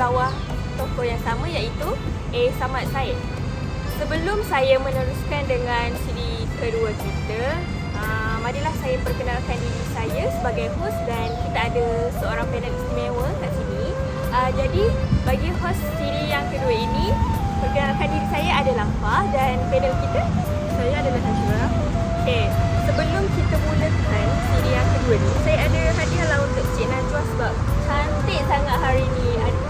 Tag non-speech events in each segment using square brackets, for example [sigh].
bawah tokoh yang sama iaitu A. Samad Said. Sebelum saya meneruskan dengan siri kedua kita, uh, marilah saya perkenalkan diri saya sebagai host dan kita ada seorang panel istimewa kat sini. Uh, jadi bagi host siri yang kedua ini, perkenalkan diri saya adalah Fah dan panel kita Saya adalah Najwa. Okay, sebelum kita mulakan siri yang kedua ni, saya ada hadiah lah untuk Cik Najwa sebab cantik sangat hari ni. Ada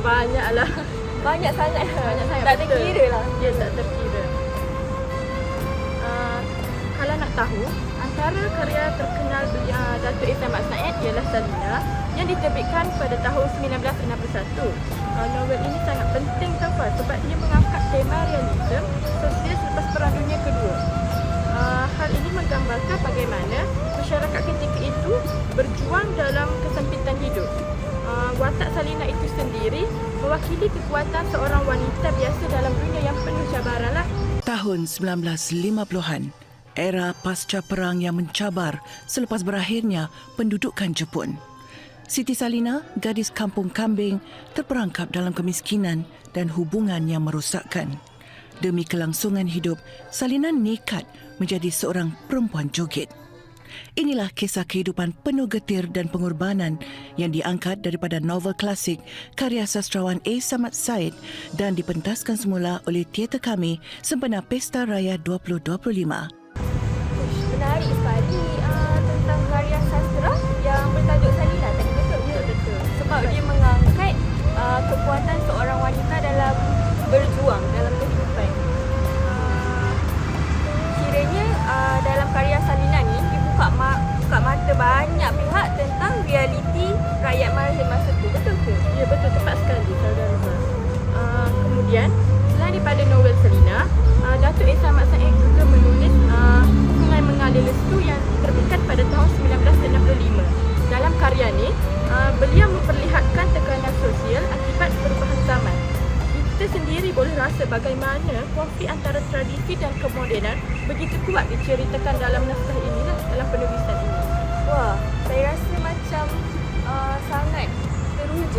banyak lah. [laughs] Banyak sangat. Banyak sangat, Tak betul. terkira lah. Ya, tak terkira. Uh, kalau nak tahu, antara karya terkenal beliau Datuk Isam Mat Said ialah Salina yang diterbitkan pada tahun 1961. Uh, novel ini sangat penting tau sebab dia mengangkat tema realisme sosial selepas Perang Dunia Kedua. Uh, hal ini menggambarkan bagaimana masyarakat ketika itu berjuang dalam mewakili kekuatan seorang wanita biasa dalam dunia yang penuh cabaran lah. Tahun 1950-an, era pasca perang yang mencabar selepas berakhirnya pendudukan Jepun. Siti Salina, gadis kampung kambing, terperangkap dalam kemiskinan dan hubungan yang merosakkan. Demi kelangsungan hidup, Salina nekat menjadi seorang perempuan joget. Inilah kisah kehidupan penuh getir dan pengorbanan yang diangkat daripada novel klasik karya sastrawan A. Samad Said dan dipentaskan semula oleh teater kami sempena Pesta Raya 2025. Ush, menarik sekali uh, tentang karya sastra yang bertajuk Salina tadi betul Ya, betul. sebab dia mengangkat uh, kekuatan seorang wanita dalam berjuang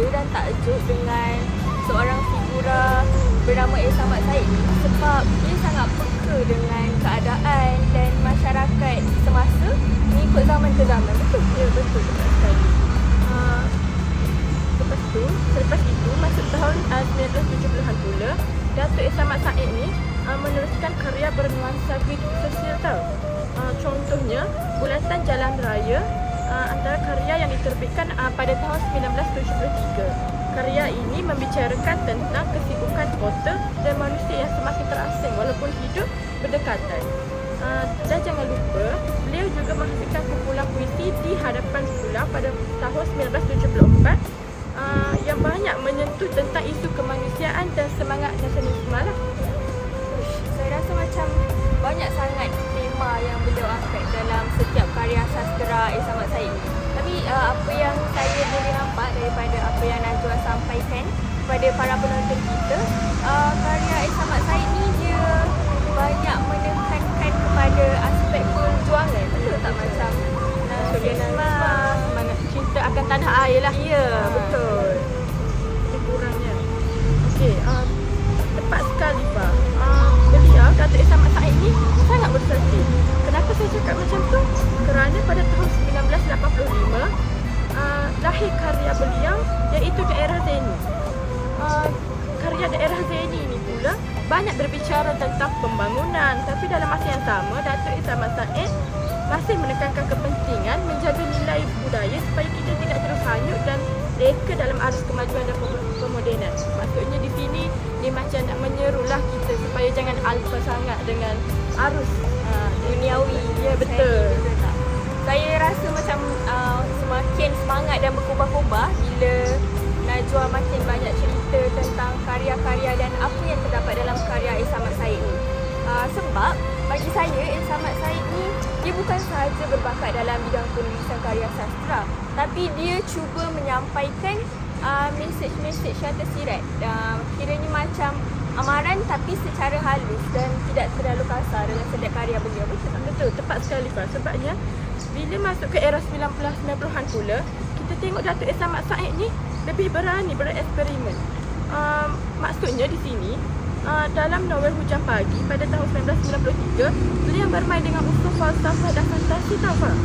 teruja dan takjub dengan seorang figura bernama Mat Said ni sebab dia sangat peka dengan keadaan dan masyarakat semasa mengikut zaman ke zaman. Betul? Ya betul tepat sekali. Pada tahun 1973. Karya ini membicarakan tentang kesibukan kota dan manusia yang semakin terasing walaupun hidup berdekatan. Uh, dan jangan lupa, beliau juga menghasilkan kumpulan puisi di hadapan pulang pada tahun 1974 uh, yang banyak menyentuh tentang isu kemanusiaan dan semangat nasionalisme lah. Saya rasa macam banyak sangat tema yang beliau angkat dalam setiap karya sastra Mat Said. Tapi uh, apa yang saya boleh nampak daripada apa yang Najwa sampaikan kepada para penonton kita, uh, karya Elsa Mat Said ni dia banyak menekankan kepada aspek perjuangan. Betul tak macam nasionalisme? semangat cinta akan tanah air lah. Ya, Ah, iaitu Daerah Zeni. Uh, karya Daerah Zeni ni pula banyak berbicara tentang pembangunan tapi dalam masa yang sama Datuk Isam Mat Said masih menekankan kepentingan menjaga nilai budaya supaya kita tidak terus hanyut dan reka dalam arus kemajuan dan pem- pemodenan. Maksudnya di sini dia macam nak menyerulah kita supaya jangan alpa sangat dengan arus uh, Duniawi saya rasa macam uh, semakin semangat dan berkubah-kubah bila Najwa makin banyak cerita tentang karya-karya dan apa yang terdapat dalam karya Ahmad Said ni. Uh, sebab bagi saya Ahmad Said ni dia bukan sahaja berbakat dalam bidang penulisan karya sastra tapi dia cuba menyampaikan uh, message-message yang tersirat. Uh, kiranya macam amaran tapi secara halus dan tidak terlalu kasar dengan sedek karya beliau. Betul, betul. Tepat sekali Sebabnya bila masuk ke era 90-90-an pula, kita tengok Datuk Esa Mat Said ni lebih berani bereksperimen. Um, maksudnya di sini, uh, dalam novel Hujan Pagi pada tahun 1993, beliau bermain dengan unsur falsafah dan fantasi tau Fah.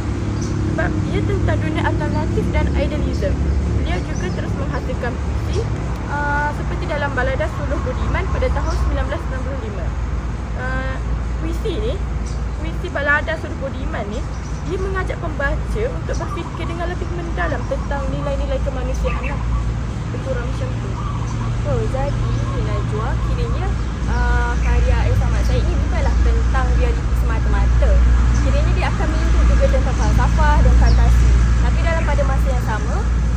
Sebab dia tentang dunia alternatif dan idealism. Beliau juga terus menghasilkan puisi uh, seperti dalam balada Suluh Budiman pada tahun 1995. Uh, puisi ni, puisi balada Suluh Budiman ni, dia mengajak pembaca untuk berfikir dengan lebih mendalam tentang nilai-nilai kemanusiaan lah. Kurang macam tu. Oh, jadi Najwa kiranya uh, karya A. Samad Said ni bukanlah tentang realiti semata-mata. Kiranya dia akan menyinggung juga tentang falsafah dan fantasi. Tapi dalam pada masa yang sama,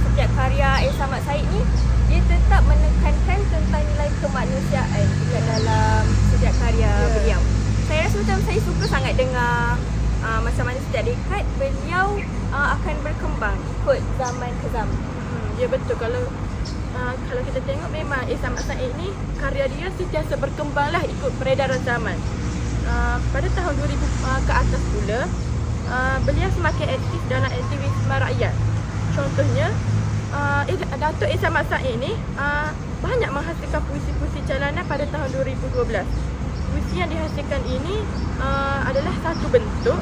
setiap karya A. Samad Said ni dia tetap menekankan tentang nilai kemanusiaan dekat dalam setiap karya Ya. beliau. Saya rasa macam saya suka sangat dengar uh, macam mana setiap dekad beliau uh, akan berkembang ikut zaman ke zaman. Hmm, ya betul kalau uh, kalau kita tengok memang Ihsan Mat Said ni karya dia sentiasa berkembang lah ikut peredaran zaman. Uh, pada tahun 2000 uh, ke atas pula uh, beliau semakin aktif dalam aktivisme rakyat. Contohnya uh, eh, Datuk Ihsan Mat Said ni uh, banyak menghasilkan puisi-puisi jalanan pada tahun 2012. Puisi yang dihasilkan ini uh, adalah satu bentuk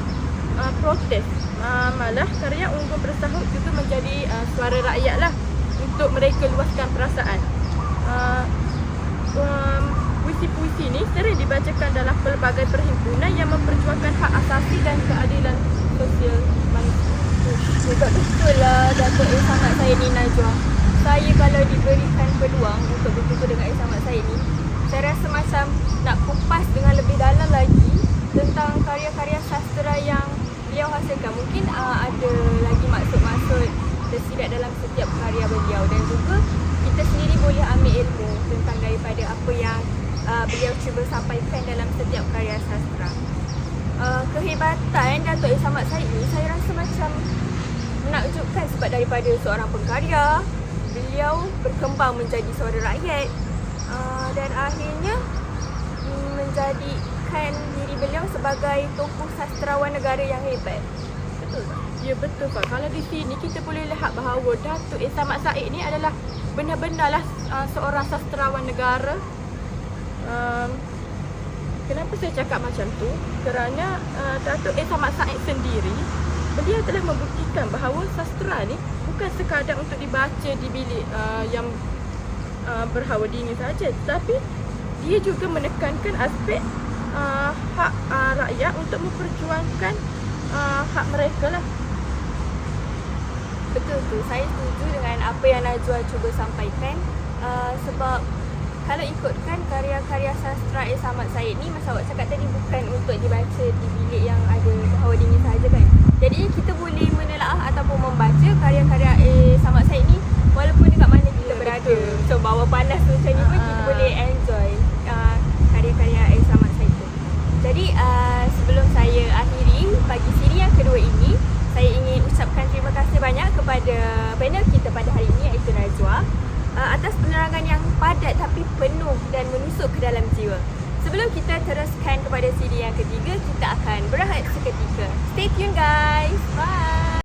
uh, protes. Uh, malah karya Unggun Bersahut juga menjadi uh, suara rakyat lah untuk mereka luaskan perasaan. Uh, um, puisi-puisi ni sering dibacakan dalam pelbagai perhimpunan yang memperjuangkan hak asasi dan keadilan sosial manusia. Betul betul lah A. Samad saya ni Najwa. Saya kalau diberikan peluang untuk berjumpa dengan. Samad saya ni, saya rasa macam nak kupas dengan lebih dalam lagi tentang karya-karya sastra yang beliau hasilkan. Mungkin uh, ada lagi maksud-maksud tersirat dalam setiap karya beliau dan juga kita sendiri boleh ambil ilmu tentang daripada apa yang uh, beliau cuba sampaikan dalam setiap karya sastra. Uh, kehebatan Datuk A. Samad Said ni saya rasa macam menakjubkan sebab daripada seorang pengkarya beliau berkembang menjadi seorang rakyat uh, dan akhirnya mm, menjadikan diri beliau sebagai tokoh sastrawan negara yang hebat. Betul tak? Ya betul Pak. Kalau di sini kita boleh lihat bahawa Datuk Ihsan Mat Said ni adalah benar-benarlah uh, seorang sastrawan negara. Um, kenapa saya cakap macam tu? Kerana uh, Datuk Ihsan Mat Said sendiri beliau telah membuktikan bahawa sastra ni bukan sekadar untuk dibaca di bilik uh, yang uh, berhawa dingin saja, tetapi dia juga menekankan aspek uh, hak uh, rakyat untuk memperjuangkan uh, hak mereka lah. Betul tu. Saya setuju dengan apa yang Najwa cuba sampaikan uh, sebab kalau ikutkan karya-karya sastra A. Samad Said ni masa awak cakap tadi bukan untuk dibaca di bilik yang ada hawa dingin saja kan. Jadi kita boleh menelaah ataupun membaca karya-karya A. Samad Said ni walaupun dekat betul. So bawah panas macam ni pun kita Ah. boleh enjoy uh, karya-karya A. Samad Said tu. Jadi uh, sebelum saya akhiri pagi siri yang kedua ini, saya ingin ucapkan terima kasih banyak kepada panel kita pada hari ini iaitu Najwa uh, atas penerangan yang padat tapi penuh dan menusuk ke dalam jiwa. Sebelum kita teruskan kepada siri yang ketiga, kita akan berehat seketika. Stay tune guys. Bye.